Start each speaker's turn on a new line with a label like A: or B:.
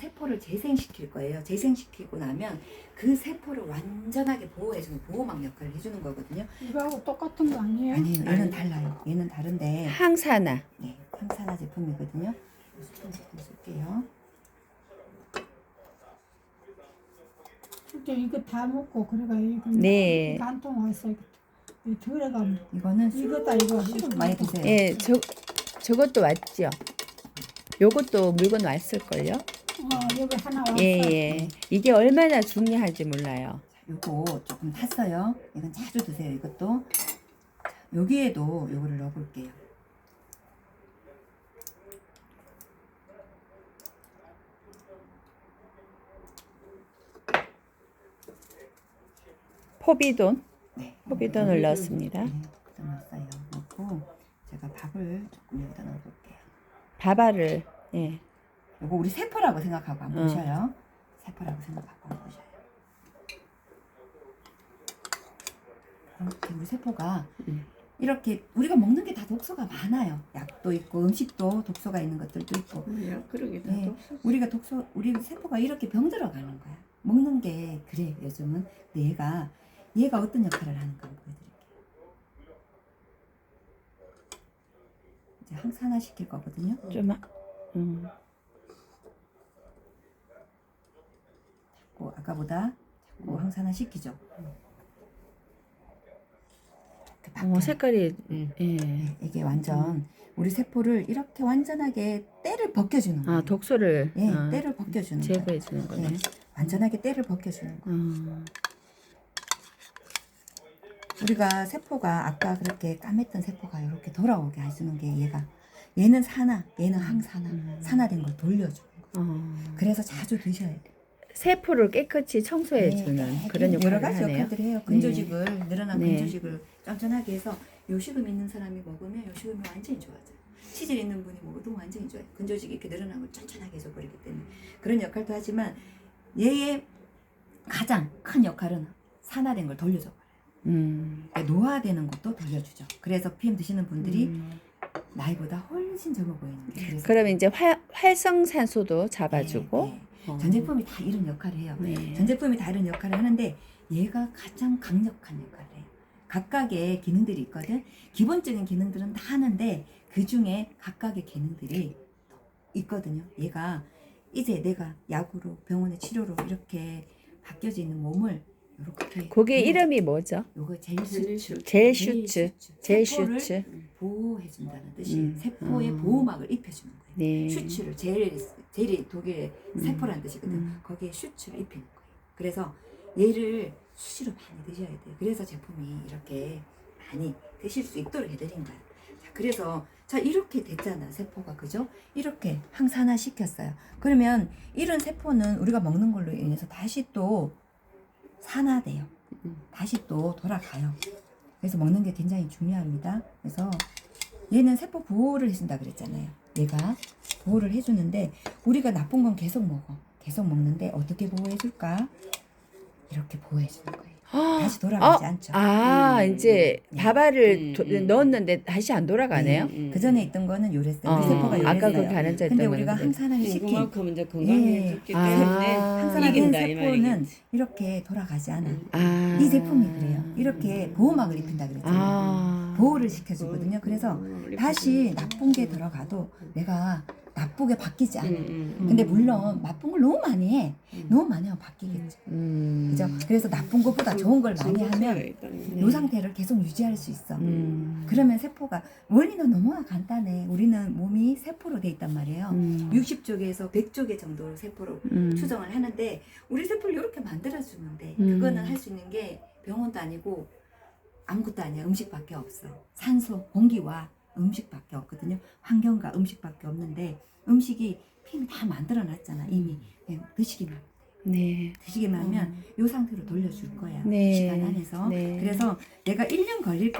A: 세포를 재생시킬 거예요. 재생시키고 나면 그 세포를 완전하게 보호해주는 보호막 역할을 해주는 거거든요.
B: 이거하고 똑같은 거 아니에요?
A: 아니에요. 얘는 달라요. 얘는 다른데
C: 항산화.
A: 네, 항산화 제품이거든요. 제품 쓸게요.
B: 진짜 이거 다 먹고 그래가 이거
C: 네.
B: 간통 왔어 이거 이 들어가면
A: 이거는
B: 이거다 이거
A: 많이 드세요.
C: 예, 저 저것도 왔죠. 요것도 물건 왔을걸요?
B: 어 여기 하나 왔어
C: 예, 예. 이게 얼마나 중요한지 몰라요.
A: 요거 조금 탔어요. 이건 자주 드세요. 이것도 자, 여기에도 요거를 넣어볼게요.
C: 포비돈.
A: 네,
C: 포비돈을 넣었습니다.
A: 네, 넣었어요. 넣고 제가 밥을 조금 여기다 넣어볼게요.
C: 밥알을 예.
A: 요거 우리 세포라고 생각하고 안
C: 응.
A: 보셔요. 세포라고 생각하고 안 보셔요. 이렇게 우리 세포가
C: 음.
A: 이렇게 우리가 먹는 게 다 독소가 많아요. 약도 있고 음식도 독소가 있는 것들도 있고
D: 뭐야 그러게 다
A: 네.
D: 없었어.
A: 우리가 독소 우리 세포가 이렇게 병들어 가는 거야. 먹는 게 그래 요즘은 근데 얘가 얘가 어떤 역할을 하는가 보여드릴게요. 이제 항산화 시킬 거거든요.
C: 좀 하- 음.
A: 자꾸 아까보다 자꾸 항산화 시키죠.
C: 어머
A: 바뀌어요.
C: 색깔이
D: 응.
C: 예.
A: 네, 이게 완전 우리 세포를 이렇게 완전하게 때를 벗겨주는 거예요.
C: 아 독소를
A: 예,
C: 어,
A: 때를 벗겨주는.
C: 제거해 주는 거네.
A: 네, 완전하게 때를 벗겨주는 거예요.
C: 음.
A: 우리가 세포가 아까 그렇게 까맸던 세포가 이렇게 돌아오게 해주는 게 얘가 얘는 산화, 얘는 항산화,
C: 음.
A: 산화된 걸 돌려주는 거.
C: 어.
A: 그래서 자주 드셔야 돼.
C: 세포를 깨끗이 청소해 주는
A: 네,
C: 그런
A: 여러
C: 역할을
A: 가지
C: 하네요.
A: 역할들을 해요. 근조직을 늘어난
C: 네.
A: 근조직을 쫀쫀하게 해서 요식음 있는 사람이 먹으면 요식음이 완전히 좋아져요. 치질 있는 분이 먹어도 완전히 좋아요. 근조직이 이렇게 늘어난 걸 쫀쫀하게 해줘버리기 때문에 그런 역할도 하지만 얘의 가장 큰 역할은 산화된 걸 돌려줘버려요.
C: 음.
A: 그러니까 노화되는 것도 돌려주죠. 그래서 PM 드시는 분들이
C: 음.
A: 나이보다 훨씬 젊어 보이는 게 그래서
C: 그러면 이제 활, 활성산소도 잡아주고
A: 네, 네. 전 제품이 다 이런 역할을 해요.
C: 네.
A: 전 제품이 다 이런 역할을 하는데 얘가 가장 강력한 역할을 해요. 각각의 기능들이 있거든. 기본적인 기능들은 다 하는데 그 중에 각각의 기능들이 있거든요. 얘가 이제 내가 약으로 병원의 치료로 이렇게 바뀌어져 있는 몸을 이렇게
C: 그게 이름이 뭐죠?
A: 요거 젤 슈츠
C: 젤 슈츠. 젤
A: 세포를
C: 슈츠.
A: 보호해 준다는 뜻이
C: 음.
A: 세포의
C: 음.
A: 보호막을 입혀 주는 거예요.
C: 네.
A: 슈츠를 젤 젤이 독일의
C: 음.
A: 세포라는 뜻이거든.
C: 음.
A: 거기에 슈츠를 입히는 거예요. 그래서 얘를 수시로 많이 드셔야 돼요. 그래서 제품이 이렇게 많이 드실 수 있도록 해드린 거예요. 자, 그래서 자 이렇게 됐잖아 세포가 그죠? 이렇게 항산화 시켰어요. 그러면 이런 세포는 우리가 먹는 걸로 인해서 다시 또 산화돼요.
D: 음.
A: 다시 또 돌아가요. 그래서 먹는 게 굉장히 중요합니다. 그래서 얘는 세포 보호를 해준다 그랬잖아요. 얘가 보호를 해주는데 우리가 나쁜 건 계속 먹어. 계속 먹는데 어떻게 보호해줄까? 이렇게 보호해주는 거예요. 다시 돌아가지 않죠.
C: 아,
D: 음.
C: 이제
A: 네.
C: 밥알을
D: 음,
C: 도-
D: 음.
C: 넣었는데 다시 안 돌아가네요.
A: 그 전에 있던 거는 요랬어요. 우리
C: 어,
A: 세포가 요랬어요.
C: 아까 그렇게 안 앉아
A: 근데 우리가
C: 거는
A: 항산화를 시킨
D: 그만큼 이제 건강해졌기
C: 아.
D: 때문에
A: 항산화된
D: 이긴다 이
A: 세포는. 이렇게 돌아가지 않아.
D: 음.
C: 아.
A: 이 제품이 그래요. 이렇게 보호막을 입힌다 그랬잖아요.
C: 아.
A: 보호를 시켜주거든요. 그래서
D: 음,
A: 다시 나쁜 게 들어가도 내가 나쁘게 바뀌지 않아.
D: 음,
A: 근데 물론 나쁜 걸 너무 많이 해.
D: 음.
A: 너무 많이 하면 바뀌겠죠.
C: 음.
A: 그죠? 그래서 나쁜 것보다 좋은 걸 많이 하면 이. 상태를 계속 유지할 수 있어.
C: 음.
A: 그러면 세포가 원리는 너무나 간단해. 우리는 몸이 세포로 돼 있단 말이에요.
C: 음.
A: 60쪽에서 100쪽의 정도로 세포로
C: 음.
A: 추정을 하는데 우리 세포를 이렇게 만들어주면 돼.
C: 음.
A: 그거는 할 수 있는 게 병원도 아니고 아무것도 아니야. 음식밖에 없어. 산소, 공기와 음식밖에 없거든요. 환경과 음식밖에 없는데 음식이 핌이 다 만들어 놨잖아. 이미 그냥 드시기만
C: 네.
A: 드시기만 하면 이 상태로 돌려줄 거야.
C: 네.
A: 시간 안에서.
C: 네.
A: 그래서 내가 1년 걸릴